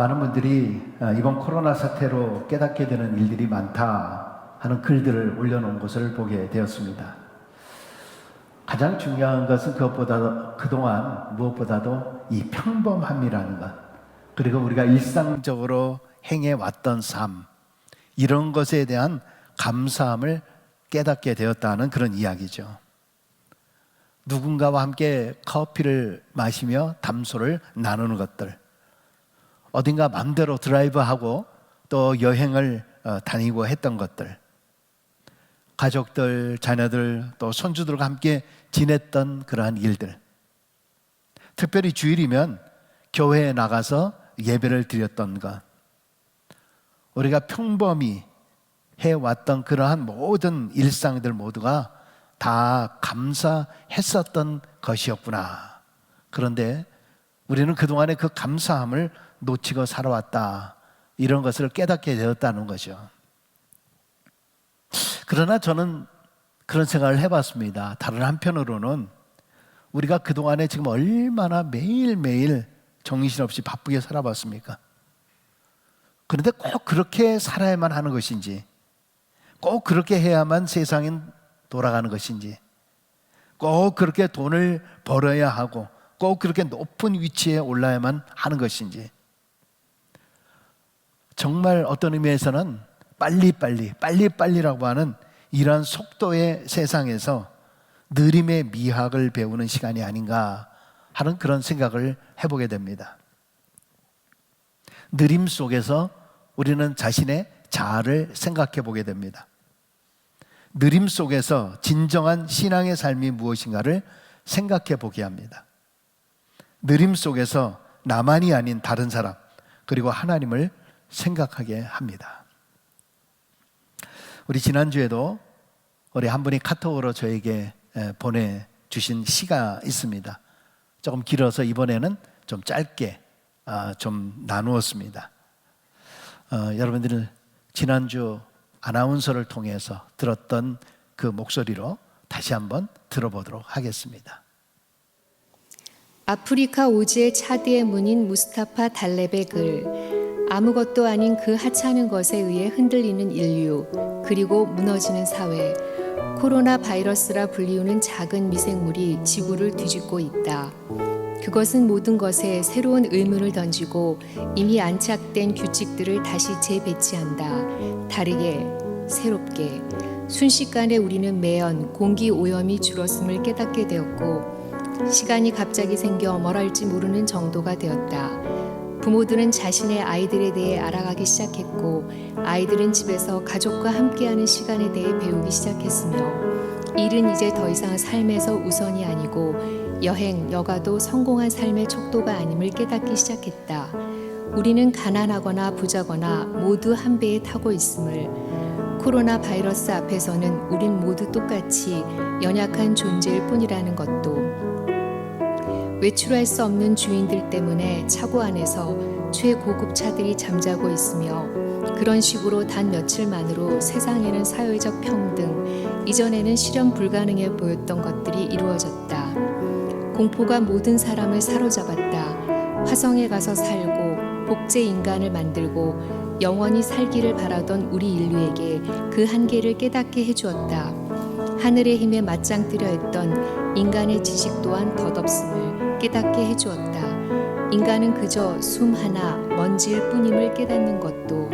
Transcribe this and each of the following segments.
많은 분들이 어, 이번 코로나 사태로 깨닫게 되는 일들이 많다 하는 글들을 올려놓은 것을 보게 되었습니다. 가장 중요한 것은 그것보다 그동안 무엇보다도 이 평범함이라는 것 그리고 우리가 일상적으로 행해 왔던 삶 이런 것에 대한 감사함을 깨닫게 되었다는 그런 이야기죠. 누군가와 함께 커피를 마시며 담소를 나누는 것들 어딘가 맘대로 드라이브하고 또 여행을 어, 다니고 했던 것들 가족들, 자녀들, 또 손주들과 함께 지냈던 그러한 일들. 특별히 주일이면 교회에 나가서 예배를 드렸던 것. 우리가 평범히 해왔던 그러한 모든 일상들 모두가 다 감사했었던 것이었구나. 그런데 우리는 그동안의 그 감사함을 놓치고 살아왔다. 이런 것을 깨닫게 되었다는 거죠. 그러나 저는 그런 생각을 해봤습니다. 다른 한편으로는 우리가 그동안에 지금 얼마나 매일매일 정신없이 바쁘게 살아봤습니까? 그런데 꼭 그렇게 살아야만 하는 것인지, 꼭 그렇게 해야만 세상은 돌아가는 것인지, 꼭 그렇게 돈을 벌어야 하고, 꼭 그렇게 높은 위치에 올라야만 하는 것인지, 정말 어떤 의미에서는 빨리빨리, 빨리빨리라고 하는 이러한 속도의 세상에서 느림의 미학을 배우는 시간이 아닌가 하는 그런 생각을 해보게 됩니다. 느림 속에서 우리는 자신의 자아를 생각해 보게 됩니다. 느림 속에서 진정한 신앙의 삶이 무엇인가를 생각해 보게 합니다. 느림 속에서 나만이 아닌 다른 사람, 그리고 하나님을 생각하게 합니다. 우리 지난주에도 우리 한 분이 카톡으로 저에게 보내주신 시가 있습니다. 조금 길어서 이번에는 좀 짧게 아, 좀 나누었습니다. 어, 여러분들은 지난주 아나운서를 통해서 들었던 그 목소리로 다시 한번 들어보도록 하겠습니다. 아프리카 오지의 차드의 문인 무스타파 달렙의 글 아무것도 아닌 그 하찮은 것에 의해 흔들리는 인류 그리고 무너지는 사회 코로나 바이러스라 불리우는 작은 미생물이 지구를 뒤집고 있다. 그것은 모든 것에 새로운 의문을 던지고 이미 안착된 규칙들을 다시 재배치한다. 다르게, 새롭게. 순식간에 우리는 매연 공기 오염이 줄었음을 깨닫게 되었고, 시간이 갑자기 생겨 뭘 할지 모르는 정도가 되었다. 부모들은 자신의 아이들에 대해 알아가기 시작했고, 아이들은 집에서 가족과 함께하는 시간에 대해 배우기 시작했으며, 일은 이제 더 이상 삶에서 우선이 아니고 여행, 여가도 성공한 삶의 척도가 아님을 깨닫기 시작했다. 우리는 가난하거나 부자거나 모두 한 배에 타고 있음을 코로나 바이러스 앞에서는 우린 모두 똑같이 연약한 존재일 뿐이라는 것도 외출할 수 없는 주인들 때문에 차고 안에서 최고급 차들이 잠자고 있으며 그런 식으로 단 며칠만으로 세상에는 사회적 평등, 이전에는 실현 불가능해 보였던 것들이 이루어졌다. 공포가 모든 사람을 사로잡았다. 화성에 가서 살고 복제 인간을 만들고 영원히 살기를 바라던 우리 인류에게 그 한계를 깨닫게 해주었다. 하늘의 힘에 맞짱 뜨려 했던 인간의 지식 또한 덧없음을 깨닫게 해주었다. 인간은 그저 숨 하나 먼지일 뿐임을 깨닫는 것도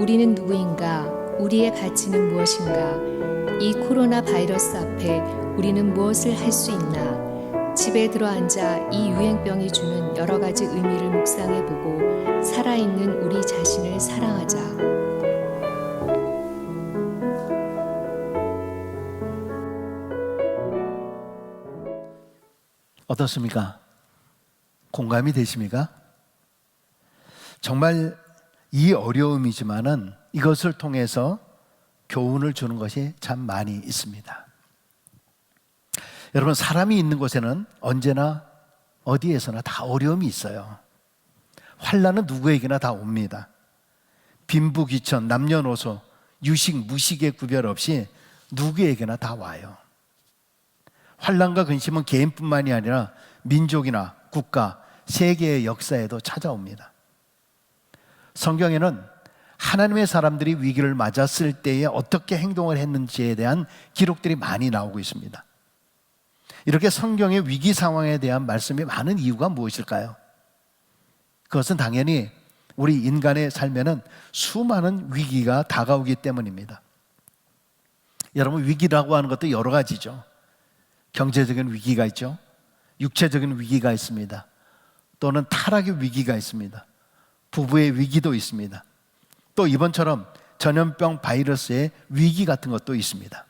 우리는 누구인가? 우리의 가치는 무엇인가? 이 코로나 바이러스 앞에 우리는 무엇을 할 수 있나? 집에 들어 앉아 이 유행병이 주는 여러 가지 의미를 묵상해 보고 살아있는 우리 자신을 사랑하자. 어떻습니까? 공감이 되십니까? 정말 이 어려움이지만은 이것을 통해서 교훈을 주는 것이 참 많이 있습니다. 여러분, 사람이 있는 곳에는 언제나 어디에서나 다 어려움이 있어요. 환란은 누구에게나 다 옵니다. 빈부귀천, 남녀노소, 유식, 무식의 구별 없이 누구에게나 다 와요. 환란과 근심은 개인뿐만이 아니라 민족이나 국가, 세계의 역사에도 찾아옵니다. 성경에는 하나님의 사람들이 위기를 맞았을 때에 어떻게 행동을 했는지에 대한 기록들이 많이 나오고 있습니다. 이렇게 성경의 위기 상황에 대한 말씀이 많은 이유가 무엇일까요? 그것은 당연히 우리 인간의 삶에는 수많은 위기가 다가오기 때문입니다. 여러분, 위기라고 하는 것도 여러 가지죠. 경제적인 위기가 있죠. 육체적인 위기가 있습니다. 또는 타락의 위기가 있습니다. 부부의 위기도 있습니다. 또 이번처럼 전염병 바이러스의 위기 같은 것도 있습니다.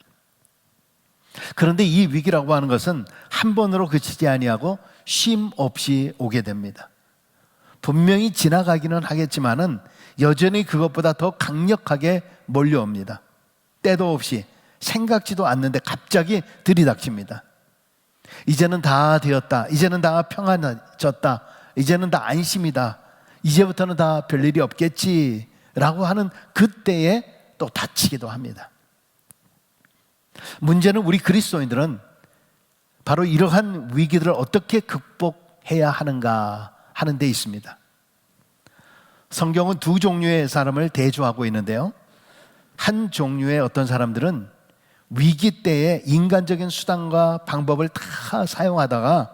그런데 이 위기라고 하는 것은 한 번으로 그치지 아니하고 쉼 없이 오게 됩니다. 분명히 지나가기는 하겠지만은 여전히 그것보다 더 강력하게 몰려옵니다. 때도 없이 생각지도 않는데 갑자기 들이닥칩니다. 이제는 다 되었다. 이제는 다 평안해졌다. 이제는 다 안심이다. 이제부터는 다 별일이 없겠지. 라고 하는 그때에 또 다치기도 합니다. 문제는 우리 그리스도인들은 바로 이러한 위기들을 어떻게 극복해야 하는가 하는 데 있습니다. 성경은 두 종류의 사람을 대조하고 있는데요. 한 종류의 어떤 사람들은 위기 때에 인간적인 수단과 방법을 다 사용하다가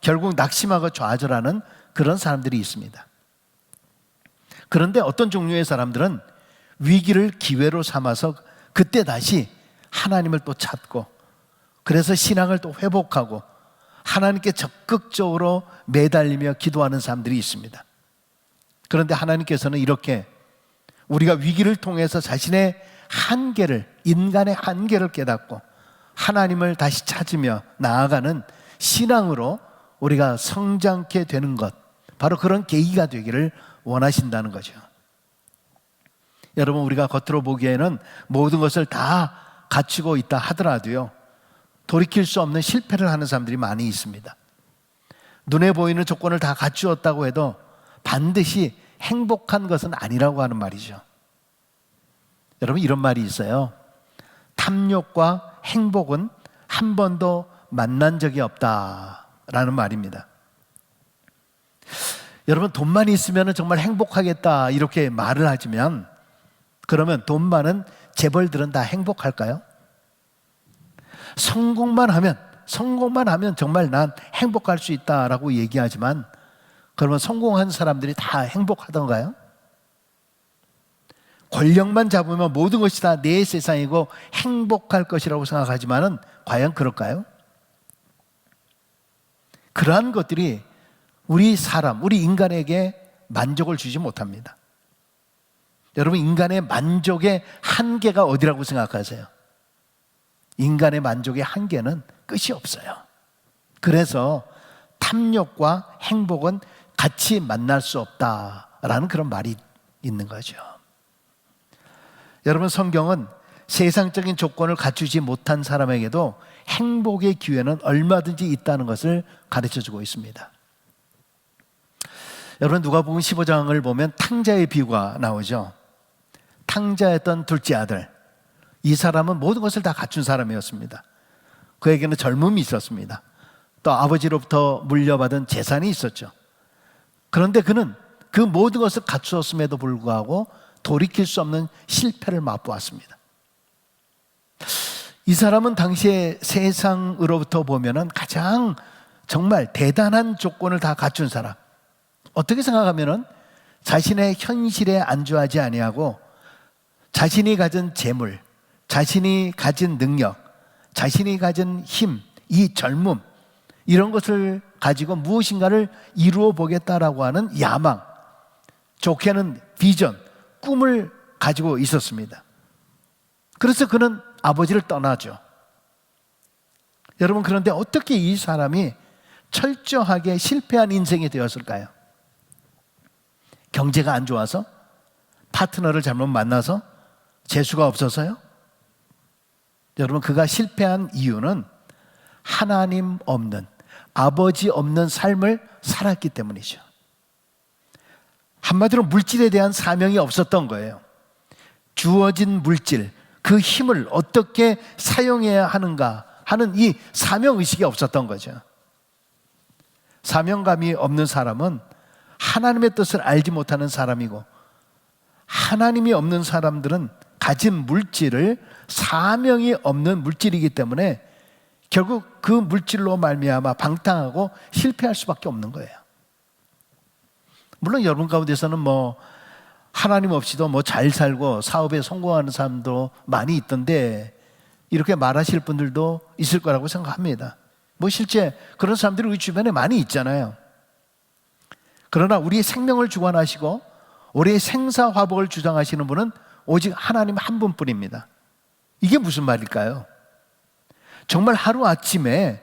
결국 낙심하고 좌절하는 그런 사람들이 있습니다. 그런데 어떤 종류의 사람들은 위기를 기회로 삼아서 그때 다시 하나님을 또 찾고 그래서 신앙을 또 회복하고 하나님께 적극적으로 매달리며 기도하는 사람들이 있습니다. 그런데 하나님께서는 이렇게 우리가 위기를 통해서 자신의 한계를, 인간의 한계를 깨닫고 하나님을 다시 찾으며 나아가는 신앙으로 우리가 성장케 되는 것, 바로 그런 계기가 되기를 원하신다는 거죠. 여러분, 우리가 겉으로 보기에는 모든 것을 다 갖추고 있다 하더라도요, 돌이킬 수 없는 실패를 하는 사람들이 많이 있습니다. 눈에 보이는 조건을 다 갖추었다고 해도 반드시 행복한 것은 아니라고 하는 말이죠. 여러분, 이런 말이 있어요. 탐욕과 행복은 한 번도 만난 적이 없다라는 말입니다. 여러분, 돈만 있으면 정말 행복하겠다 이렇게 말을 하지만 그러면 돈 많은 재벌들은 다 행복할까요? 성공만 하면 성공만 하면 정말 난 행복할 수 있다라고 얘기하지만 그러면 성공한 사람들이 다 행복하던가요? 권력만 잡으면 모든 것이 다 내 세상이고 행복할 것이라고 생각하지만은 과연 그럴까요? 그러한 것들이 우리 사람, 우리 인간에게 만족을 주지 못합니다. 여러분, 인간의 만족의 한계가 어디라고 생각하세요? 인간의 만족의 한계는 끝이 없어요. 그래서 탐욕과 행복은 같이 만날 수 없다라는 그런 말이 있는 거죠. 여러분, 성경은 세상적인 조건을 갖추지 못한 사람에게도 행복의 기회는 얼마든지 있다는 것을 가르쳐 주고 있습니다. 여러분, 누가복음 15장을 보면 탕자의 비유가 나오죠. 탕자였던 둘째 아들. 이 사람은 모든 것을 다 갖춘 사람이었습니다. 그에게는 젊음이 있었습니다. 또 아버지로부터 물려받은 재산이 있었죠. 그런데 그는 그 모든 것을 갖추었음에도 불구하고 돌이킬 수 없는 실패를 맛보았습니다. 이 사람은 당시에 세상으로부터 보면은 가장 정말 대단한 조건을 다 갖춘 사람. 어떻게 생각하면은 자신의 현실에 안주하지 아니하고 자신이 가진 재물, 자신이 가진 능력, 자신이 가진 힘, 이 젊음, 이런 것을 가지고 무엇인가를 이루어 보겠다라고 하는 야망, 좋게는 비전, 꿈을 가지고 있었습니다. 그래서 그는 아버지를 떠나죠. 여러분, 그런데 어떻게 이 사람이 철저하게 실패한 인생이 되었을까요? 경제가 안 좋아서? 파트너를 잘못 만나서? 재수가 없어서요? 여러분, 그가 실패한 이유는 하나님 없는, 아버지 없는 삶을 살았기 때문이죠. 한마디로 물질에 대한 사명이 없었던 거예요. 주어진 물질, 그 힘을 어떻게 사용해야 하는가 하는 이 사명 의식이 없었던 거죠. 사명감이 없는 사람은 하나님의 뜻을 알지 못하는 사람이고 하나님이 없는 사람들은 가진 물질을 사명이 없는 물질이기 때문에 결국 그 물질로 말미암아 방탕하고 실패할 수밖에 없는 거예요. 물론 여러분 가운데서는 뭐 하나님 없이도 뭐 잘 살고 사업에 성공하는 사람도 많이 있던데 이렇게 말하실 분들도 있을 거라고 생각합니다. 뭐 실제 그런 사람들이 우리 주변에 많이 있잖아요. 그러나 우리의 생명을 주관하시고 우리의 생사화복을 주장하시는 분은 오직 하나님 한 분뿐입니다. 이게 무슨 말일까요? 정말 하루 아침에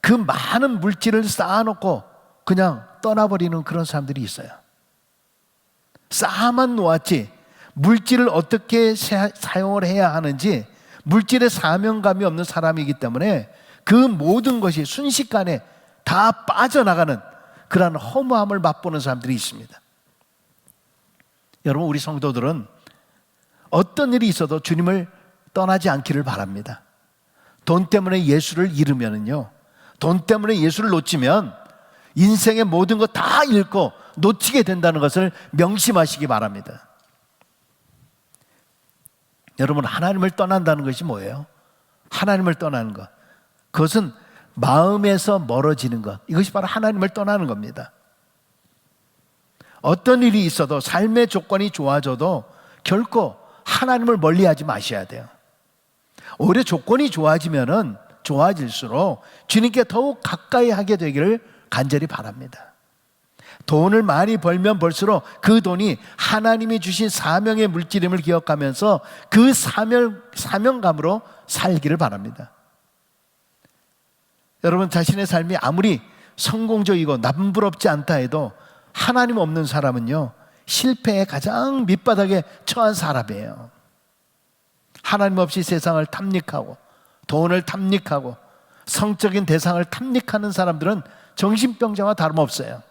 그 많은 물질을 쌓아놓고 그냥 떠나버리는 그런 사람들이 있어요. 쌓아만 놓았지 물질을 어떻게 사- 사용을 해야 하는지 물질의 사명감이 없는 사람이기 때문에 그 모든 것이 순식간에 다 빠져나가는 그러한 허무함을 맛보는 사람들이 있습니다. 여러분 우리 성도들은 어떤 일이 있어도 주님을 떠나지 않기를 바랍니다. 돈 때문에 예수를 잃으면은요. 돈 때문에 예수를 놓치면 인생의 모든 것 다 잃고 놓치게 된다는 것을 명심하시기 바랍니다. 여러분 하나님을 떠난다는 것이 뭐예요? 하나님을 떠나는 것. 그것은 마음에서 멀어지는 것. 이것이 바로 하나님을 떠나는 겁니다. 어떤 일이 있어도 삶의 조건이 좋아져도 결코 하나님을 멀리 하지 마셔야 돼요. 오히려 조건이 좋아지면은 좋아질수록 주님께 더욱 가까이 하게 되기를 간절히 바랍니다. 돈을 많이 벌면 벌수록 그 돈이 하나님이 주신 사명의 물질임을 기억하면서 그 사명, 사명감으로 살기를 바랍니다. 여러분 자신의 삶이 아무리 성공적이고 남부럽지 않다 해도 하나님 없는 사람은요 실패의 가장 밑바닥에 처한 사람이에요. 하나님 없이 세상을 탐닉하고 돈을 탐닉하고 성적인 대상을 탐닉하는 사람들은 정신병자와 다름없어요.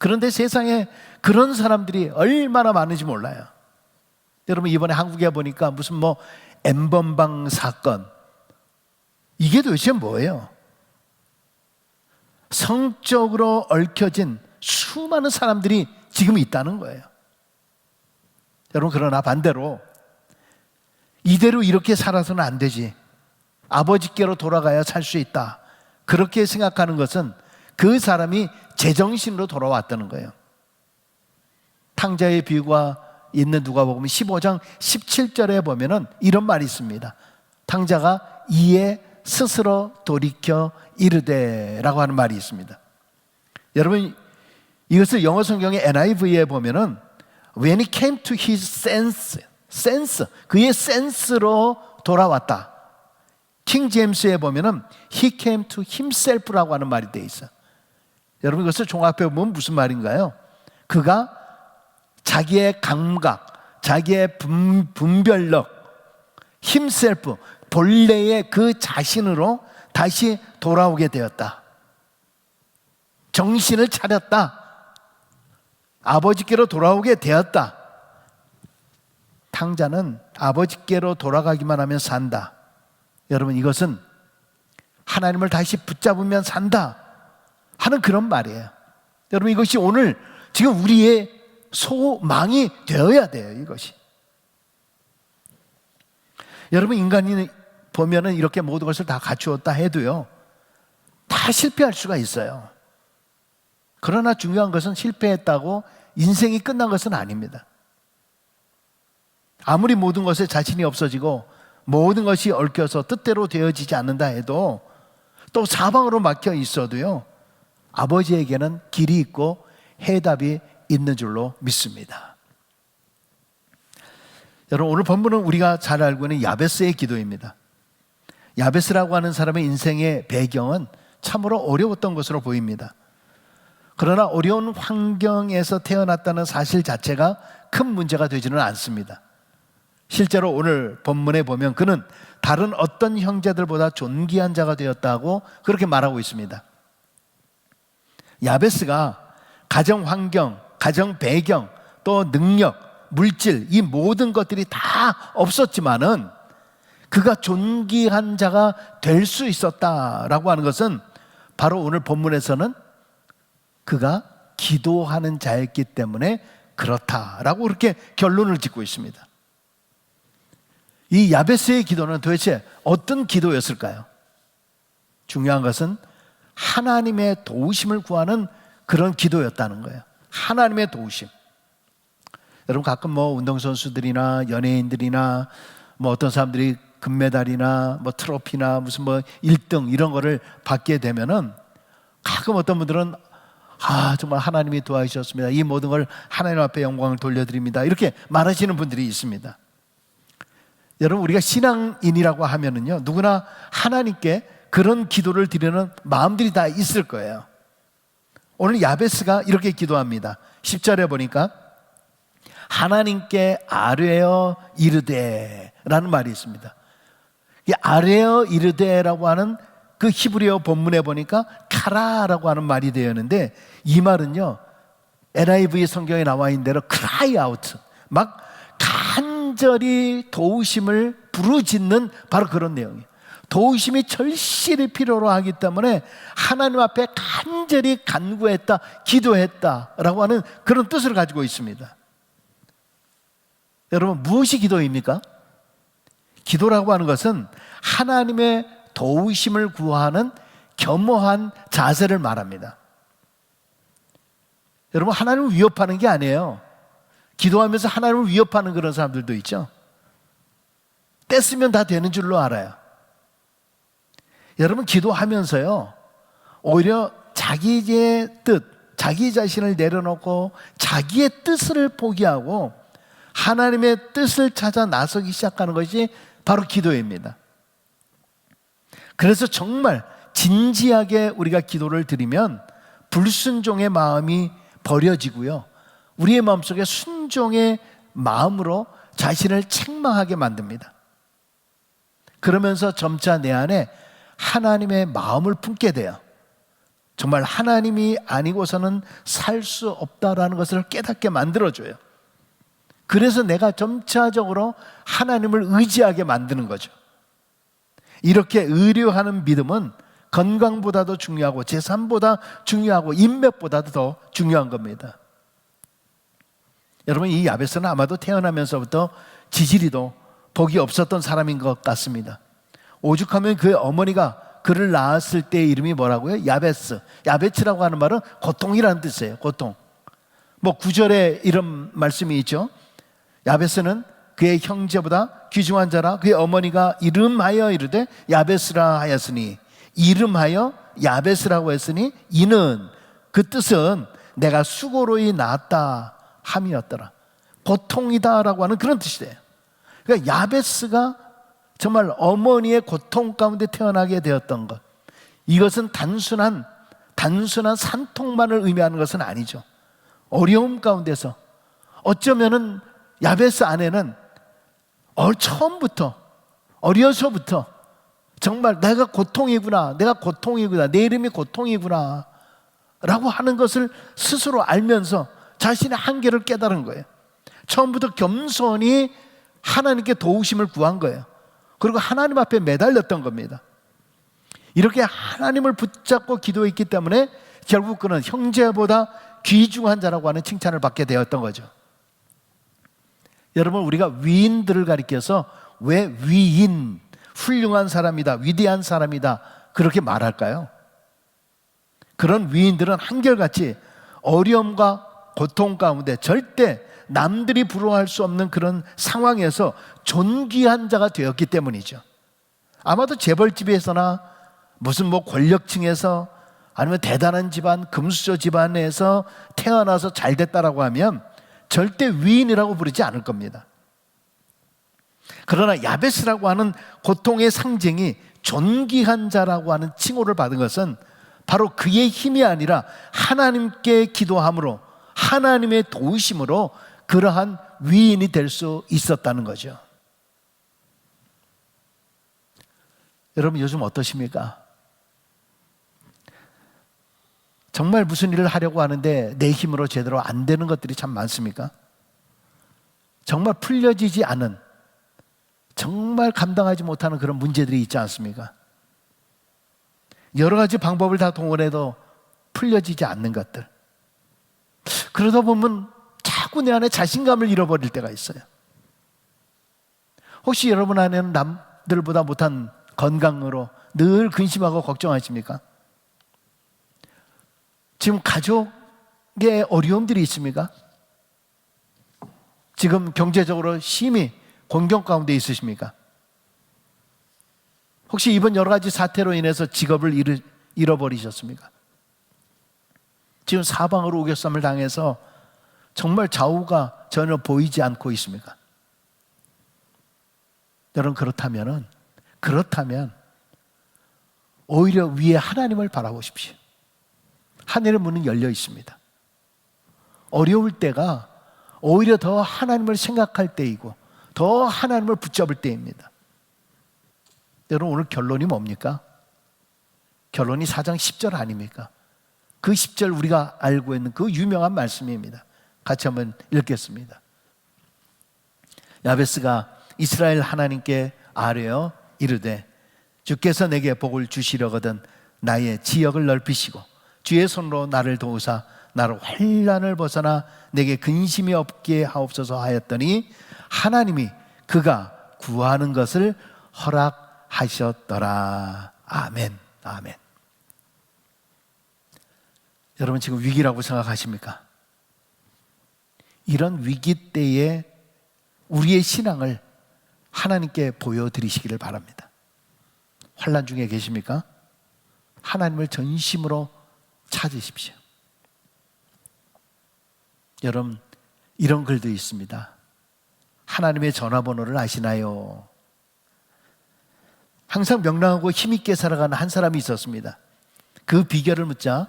그런데 세상에 그런 사람들이 얼마나 많은지 몰라요. 여러분 이번에 한국에 보니까 무슨 뭐 엠번방 사건 이게 도대체 뭐예요? 성적으로 얽혀진 수많은 사람들이 지금 있다는 거예요. 여러분 그러나 반대로 이대로 이렇게 살아서는 안 되지. 아버지께로 돌아가야 살 수 있다. 그렇게 생각하는 것은 그 사람이 제정신으로 돌아왔다는 거예요. 탕자의 비유가 있는 누가 보면 15장 17절에 보면은 이런 말이 있습니다. 탕자가 이에 스스로 돌이켜 이르되라고 하는 말이 있습니다. 여러분 이것을 영어 성경의 NIV에 보면은 when he came to his sense, sense 그의 센스로 돌아왔다. 킹 제임스에 보면은 he came to himself라고 하는 말이 돼 있어. 여러분 이것을 종합해 보면 무슨 말인가요? 그가 자기의 감각, 자기의 분, 분별력, 힘셀프, 본래의 그 자신으로 다시 돌아오게 되었다. 정신을 차렸다. 아버지께로 돌아오게 되었다. 탕자는 아버지께로 돌아가기만 하면 산다. 여러분 이것은 하나님을 다시 붙잡으면 산다 하는 그런 말이에요. 여러분 이것이 오늘 지금 우리의 소망이 되어야 돼요. 이것이. 여러분 인간이 보면은 이렇게 모든 것을 다 갖추었다 해도요. 다 실패할 수가 있어요. 그러나 중요한 것은 실패했다고 인생이 끝난 것은 아닙니다. 아무리 모든 것에 자신이 없어지고 모든 것이 얽혀서 뜻대로 되어지지 않는다 해도 또 사방으로 막혀 있어도요. 아버지에게는 길이 있고 해답이 있는 줄로 믿습니다. 여러분 오늘 본문은 우리가 잘 알고 있는 야베스의 기도입니다. 야베스라고 하는 사람의 인생의 배경은 참으로 어려웠던 것으로 보입니다. 그러나 어려운 환경에서 태어났다는 사실 자체가 큰 문제가 되지는 않습니다. 실제로 오늘 본문에 보면 그는 다른 어떤 형제들보다 존귀한 자가 되었다고 그렇게 말하고 있습니다. 야베스가 가정 환경, 가정 배경, 또 능력, 물질 이 모든 것들이 다 없었지만은 그가 존귀한 자가 될 수 있었다라고 하는 것은 바로 오늘 본문에서는 그가 기도하는 자였기 때문에 그렇다라고 그렇게 결론을 짓고 있습니다. 이 야베스의 기도는 도대체 어떤 기도였을까요? 중요한 것은 하나님의 도우심을 구하는 그런 기도였다는 거예요. 하나님의 도우심. 여러분 가끔 뭐 운동선수들이나 연예인들이나 뭐 어떤 사람들이 금메달이나 뭐 트로피나 무슨 뭐 1등 이런 거를 받게 되면은 가끔 어떤 분들은 아 정말 하나님이 도와주셨습니다. 이 모든 걸 하나님 앞에 영광을 돌려드립니다. 이렇게 말하시는 분들이 있습니다. 여러분 우리가 신앙인이라고 하면은요 누구나 하나님께 그런 기도를 드리는 마음들이 다 있을 거예요. 오늘 야베스가 이렇게 기도합니다. 10절에 보니까 하나님께 아뢰어 이르되 라는 말이 있습니다. 이 아뢰어 이르되라고 하는 그 히브리어 본문에 보니까 카라라고 하는 말이 되었는데 이 말은요 NIV 성경에 나와 있는 대로 cry out 막 간절히 도우심을 부르짖는 바로 그런 내용이에요. 도우심이 절실히 필요로 하기 때문에 하나님 앞에 간절히 간구했다, 기도했다라고 하는 그런 뜻을 가지고 있습니다. 여러분 무엇이 기도입니까? 기도라고 하는 것은 하나님의 도우심을 구하는 겸허한 자세를 말합니다. 여러분 하나님을 위협하는 게 아니에요. 기도하면서 하나님을 위협하는 그런 사람들도 있죠. 떼쓰면 다 되는 줄로 알아요. 여러분 기도하면서요. 오히려 자기의 뜻, 자기 자신을 내려놓고 자기의 뜻을 포기하고 하나님의 뜻을 찾아 나서기 시작하는 것이 바로 기도입니다. 그래서 정말 진지하게 우리가 기도를 드리면 불순종의 마음이 버려지고요. 우리의 마음속에 순종의 마음으로 자신을 책망하게 만듭니다. 그러면서 점차 내 안에 하나님의 마음을 품게 돼요. 정말 하나님이 아니고서는 살 수 없다라는 것을 깨닫게 만들어줘요. 그래서 내가 점차적으로 하나님을 의지하게 만드는 거죠. 이렇게 의료하는 믿음은 건강보다도 중요하고 재산보다 중요하고 인맥보다도 더 중요한 겁니다. 여러분 이 야베스는 아마도 태어나면서부터 지지리도 복이 없었던 사람인 것 같습니다. 오죽하면 그의 어머니가 그를 낳았을 때 이름이 뭐라고요? 야베스. 야베츠라고 하는 말은 고통이라는 뜻이에요. 고통. 뭐 구절에 이런 말씀이 있죠. 야베스는 그의 형제보다 귀중한 자라 그의 어머니가 이름하여 이르되 야베스라 하였으니 이름하여 야베스라고 했으니 이는 그 뜻은 내가 수고로이 낳았다 함이었더라. 고통이다라고 하는 그런 뜻이 돼요. 그러니까 야베스가 정말 어머니의 고통 가운데 태어나게 되었던 것. 이것은 단순한 단순한 산통만을 의미하는 것은 아니죠. 어려움 가운데서 어쩌면은 야베스 아내는 어, 처음부터 어려서부터 정말 내가 고통이구나, 내가 고통이구나, 내 이름이 고통이구나, 라고 하는 것을 스스로 알면서 자신의 한계를 깨달은 거예요. 처음부터 겸손히 하나님께 도우심을 구한 거예요. 그리고 하나님 앞에 매달렸던 겁니다. 이렇게 하나님을 붙잡고 기도했기 때문에 결국 그는 형제보다 귀중한 자라고 하는 칭찬을 받게 되었던 거죠. 여러분 우리가 위인들을 가리켜서 왜 위인, 훌륭한 사람이다, 위대한 사람이다 그렇게 말할까요? 그런 위인들은 한결같이 어려움과 고통 가운데 절대 남들이 부러워할 수 없는 그런 상황에서 존귀한 자가 되었기 때문이죠. 아마도 재벌집에서나 무슨 뭐 권력층에서 아니면 대단한 집안, 금수저 집안에서 태어나서 잘 됐다라고 하면 절대 위인이라고 부르지 않을 겁니다. 그러나 야베스라고 하는 고통의 상징이 존귀한 자라고 하는 칭호를 받은 것은 바로 그의 힘이 아니라 하나님께 기도함으로 하나님의 도우심으로 그러한 위인이 될 수 있었다는 거죠. 여러분 요즘 어떠십니까? 정말 무슨 일을 하려고 하는데 내 힘으로 제대로 안 되는 것들이 참 많습니까? 정말 풀려지지 않은 정말 감당하지 못하는 그런 문제들이 있지 않습니까? 여러 가지 방법을 다 동원해도 풀려지지 않는 것들. 그러다 보면 자꾸 내 안에 자신감을 잃어버릴 때가 있어요. 혹시 여러분 안에는 남들보다 못한 건강으로 늘 근심하고 걱정하십니까? 지금 가족에 어려움들이 있습니까? 지금 경제적으로 심히 공경 가운데 있으십니까? 혹시 이번 여러 가지 사태로 인해서 직업을 잃어버리셨습니까? 지금 사방으로 우겨쌈을 당해서 정말 좌우가 전혀 보이지 않고 있습니까? 여러분 그렇다면은 그렇다면 오히려 위에 하나님을 바라보십시오. 하늘의 문은 열려 있습니다. 어려울 때가 오히려 더 하나님을 생각할 때이고 더 하나님을 붙잡을 때입니다. 여러분 오늘 결론이 뭡니까? 결론이 4장 10절 아닙니까? 그 10절 우리가 알고 있는 그 유명한 말씀입니다. 같이 한번 읽겠습니다. 야베스가 이스라엘 하나님께 아뢰어 이르되 주께서 내게 복을 주시려거든 나의 지역을 넓히시고 주의 손으로 나를 도우사 나를 환란을 벗어나 내게 근심이 없게 하옵소서 하였더니 하나님이 그가 구하는 것을 허락하셨더라. 아멘. 아멘. 여러분 지금 위기라고 생각하십니까? 이런 위기 때에 우리의 신앙을 하나님께 보여드리시기를 바랍니다. 환란 중에 계십니까? 하나님을 전심으로 찾으십시오. 여러분 이런 글도 있습니다. 하나님의 전화번호를 아시나요? 항상 명랑하고 힘있게 살아가는 한 사람이 있었습니다. 그 비결을 묻자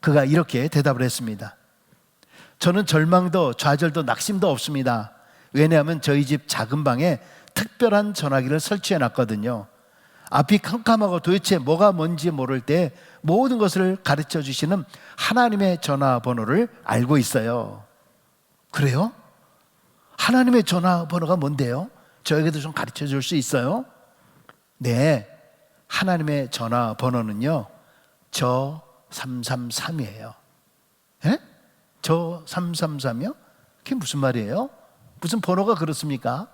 그가 이렇게 대답을 했습니다. 저는 절망도 좌절도 낙심도 없습니다. 왜냐하면 저희 집 작은 방에 특별한 전화기를 설치해 놨거든요. 앞이 캄캄하고 도대체 뭐가 뭔지 모를 때 모든 것을 가르쳐 주시는 하나님의 전화번호를 알고 있어요. 그래요? 하나님의 전화번호가 뭔데요? 저에게도 좀 가르쳐 줄 수 있어요? 네. 하나님의 전화번호는요, 저 333이에요. 예? 저 333이요? 그게 무슨 말이에요? 무슨 번호가 그렇습니까?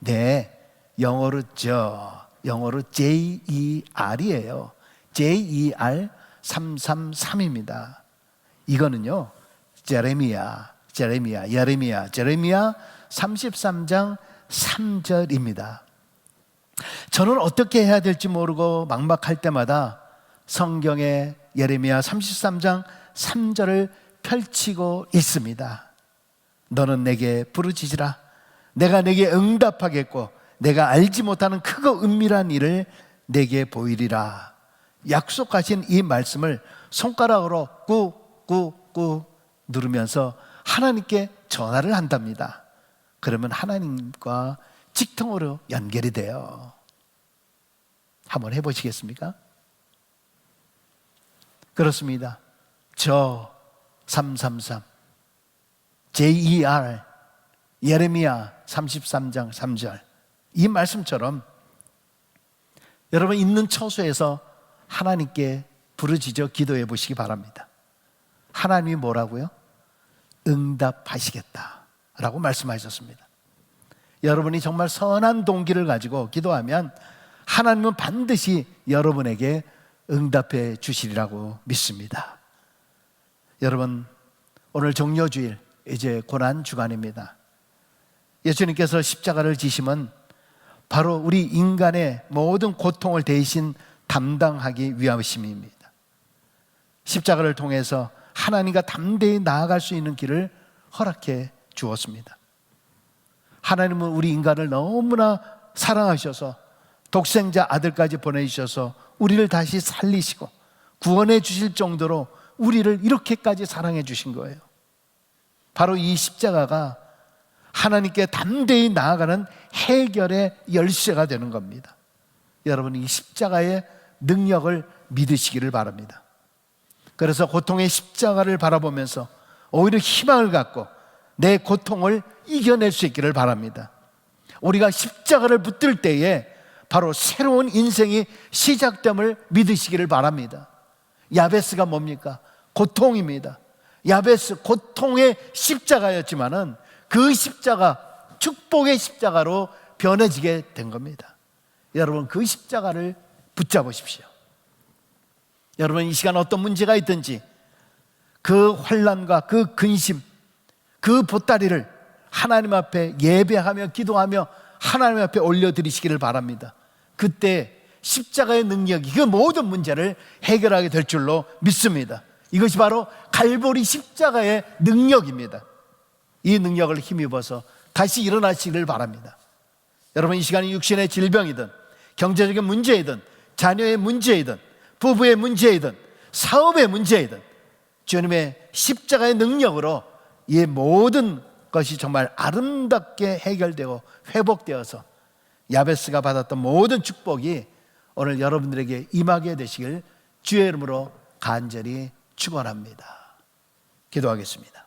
네. 영어로 저, 영어로 J-E-R이에요. J-E-R 333입니다. 이거는요, 제레미야, 제레미야, 예레미야, 제레미야 33장 3절입니다. 저는 어떻게 해야 될지 모르고 막막할 때마다 성경의 예레미야 33장 3절을 펼치고 있습니다. 너는 내게 부르짖으라. 내가 내게 응답하겠고 내가 알지 못하는 크고 은밀한 일을 내게 보이리라. 약속하신 이 말씀을 손가락으로 꾹꾹꾹 누르면서 하나님께 전화를 한답니다. 그러면 하나님과 직통으로 연결이 돼요. 한번 해보시겠습니까? 그렇습니다. 저 333 JER 예레미야 33장 3절 이 말씀처럼 여러분 있는 처소에서 하나님께 부르짖어 기도해 보시기 바랍니다. 하나님이 뭐라고요? 응답하시겠다 라고 말씀하셨습니다. 여러분이 정말 선한 동기를 가지고 기도하면 하나님은 반드시 여러분에게 응답해 주시리라고 믿습니다. 여러분, 오늘 종료주일, 이제 고난 주간입니다. 예수님께서 십자가를 지심은 바로 우리 인간의 모든 고통을 대신 담당하기 위함이십니다. 십자가를 통해서 하나님과 담대히 나아갈 수 있는 길을 허락해 주었습니다. 하나님은 우리 인간을 너무나 사랑하셔서 독생자 아들까지 보내주셔서 우리를 다시 살리시고 구원해 주실 정도로 우리를 이렇게까지 사랑해 주신 거예요. 바로 이 십자가가 하나님께 담대히 나아가는 해결의 열쇠가 되는 겁니다. 여러분, 이 십자가의 능력을 믿으시기를 바랍니다. 그래서 고통의 십자가를 바라보면서 오히려 희망을 갖고 내 고통을 이겨낼 수 있기를 바랍니다. 우리가 십자가를 붙들 때에 바로 새로운 인생이 시작됨을 믿으시기를 바랍니다. 야베스가 뭡니까? 고통입니다. 야베스 고통의 십자가였지만은 그 십자가 축복의 십자가로 변해지게 된 겁니다. 여러분 그 십자가를 붙잡으십시오. 여러분 이 시간 어떤 문제가 있든지 그 환란과 그 근심, 그 보따리를 하나님 앞에 예배하며 기도하며 하나님 앞에 올려드리시기를 바랍니다. 그때 십자가의 능력이 그 모든 문제를 해결하게 될 줄로 믿습니다. 이것이 바로 갈보리 십자가의 능력입니다. 이 능력을 힘입어서 다시 일어나시기를 바랍니다. 여러분 이 시간이 육신의 질병이든 경제적인 문제이든 자녀의 문제이든 부부의 문제이든 사업의 문제이든 주님의 십자가의 능력으로 이 모든 것이 정말 아름답게 해결되고 회복되어서 야베스가 받았던 모든 축복이 오늘 여러분들에게 임하게 되시길 주의 이름으로 간절히 축원합니다. 기도하겠습니다.